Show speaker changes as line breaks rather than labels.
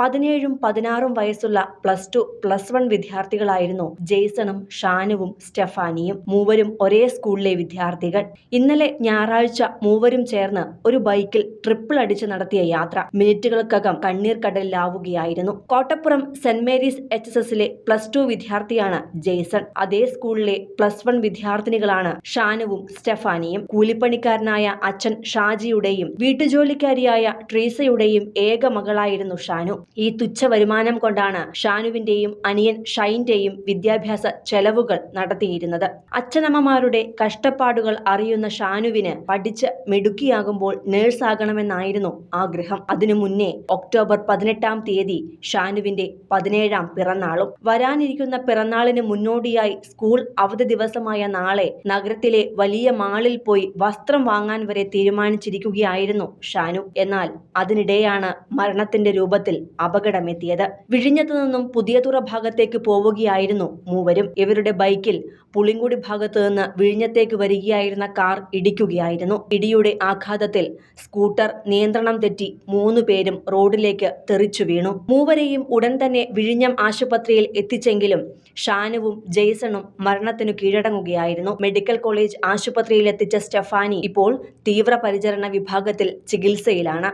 പതിനേഴും പതിനാറും വയസ്സുള്ള പ്ലസ് ടു പ്ലസ് വൺ വിദ്യാർത്ഥികളായിരുന്നു ജെയ്സണും ഷാനുവും സ്റ്റെഫാനിയും. മൂവരും ഒരേ സ്കൂളിലെ വിദ്യാർത്ഥികൾ. ഇന്നലെ ഞായറാഴ്ച മൂവരും ചേർന്ന് ഒരു ബൈക്കിൽ ട്രിപ്പിൾ അടിച്ച് നടത്തിയ യാത്ര മിനിറ്റുകൾക്കകം കണ്ണീർ കടലിലാവുകയായിരുന്നു Kottappuram Saint Mary's H S എസിലെ പ്ലസ് ടു വിദ്യാർത്ഥിയാണ് ജെയ്സൺ. അതേ സ്കൂളിലെ പ്ലസ് വൺ വിദ്യാർത്ഥിനികളാണ് ഷാനുവും സ്റ്റെഫാനിയും. കൂലിപ്പണിക്കാരനായ അച്ഛൻ ഷാജിയുടെയും വീട്ടുജോലിക്കാരിയായ ട്രീസയുടെയും ഏക മകളായിരുന്നു ഷാനു. ഈ തുച്ഛ വരുമാനം കൊണ്ടാണ് ഷാനുവിന്റെയും അനിയൻ ഷൈന്റെയും വിദ്യാഭ്യാസ ചെലവുകൾ നടത്തിയിരുന്നത്. അച്ഛനമ്മമാരുടെ കഷ്ടപ്പാടുകൾ അറിയുന്ന ഷാനുവിന് പഠിച്ച് മിടുക്കിയാകുമ്പോൾ നേഴ്സാകണമെന്നായിരുന്നു ആഗ്രഹം. അതിനു മുന്നേ ഒക്ടോബർ പതിനെട്ടാം തീയതി ഷാനുവിന്റെ പതിനേഴാം പിറന്നാളും. വരാനിരിക്കുന്ന പിറന്നാളിന് മുന്നോടിയായി സ്കൂൾ അവധി ദിവസമായ നാളെ നഗരത്തിലെ വലിയ മാളിൽ പോയി വസ്ത്രം വാങ്ങാൻ വരെ തീരുമാനിച്ചിരിക്കുകയായിരുന്നു ഷാനു. എന്നാൽ അതിനിടെയാണ് മരണത്തിന്റെ രൂപത്തിൽ അപകടമെത്തിയത്. വിഴിഞ്ഞത്തു നിന്നും പുതിയതുറ ഭാഗത്തേക്ക് പോവുകയായിരുന്നു മൂവരും. ഇവരുടെ ബൈക്കിൽ പുളിങ്കുടി ഭാഗത്തു നിന്ന് വിഴിഞ്ഞത്തേക്ക് വരികയായിരുന്ന കാർ ഇടിക്കുകയായിരുന്നു. ഇടിയുടെ ആഘാതത്തിൽ സ്കൂട്ടർ നിയന്ത്രണം തെറ്റി മൂന്നു പേരും റോഡിലേക്ക് തെറിച്ചു വീണു. മൂവരെയും ഉടൻ തന്നെ വിഴിഞ്ഞം ആശുപത്രിയിൽ എത്തിച്ചെങ്കിലും ഷാനുവും ജെയ്സണും മരണത്തിനു കീഴടങ്ങുകയായിരുന്നു. മെഡിക്കൽ കോളേജ് ആശുപത്രിയിൽ എത്തിച്ച സ്റ്റെഫാനി ഇപ്പോൾ തീവ്രപരിചരണ വിഭാഗത്തിൽ ചികിത്സയിലാണ്.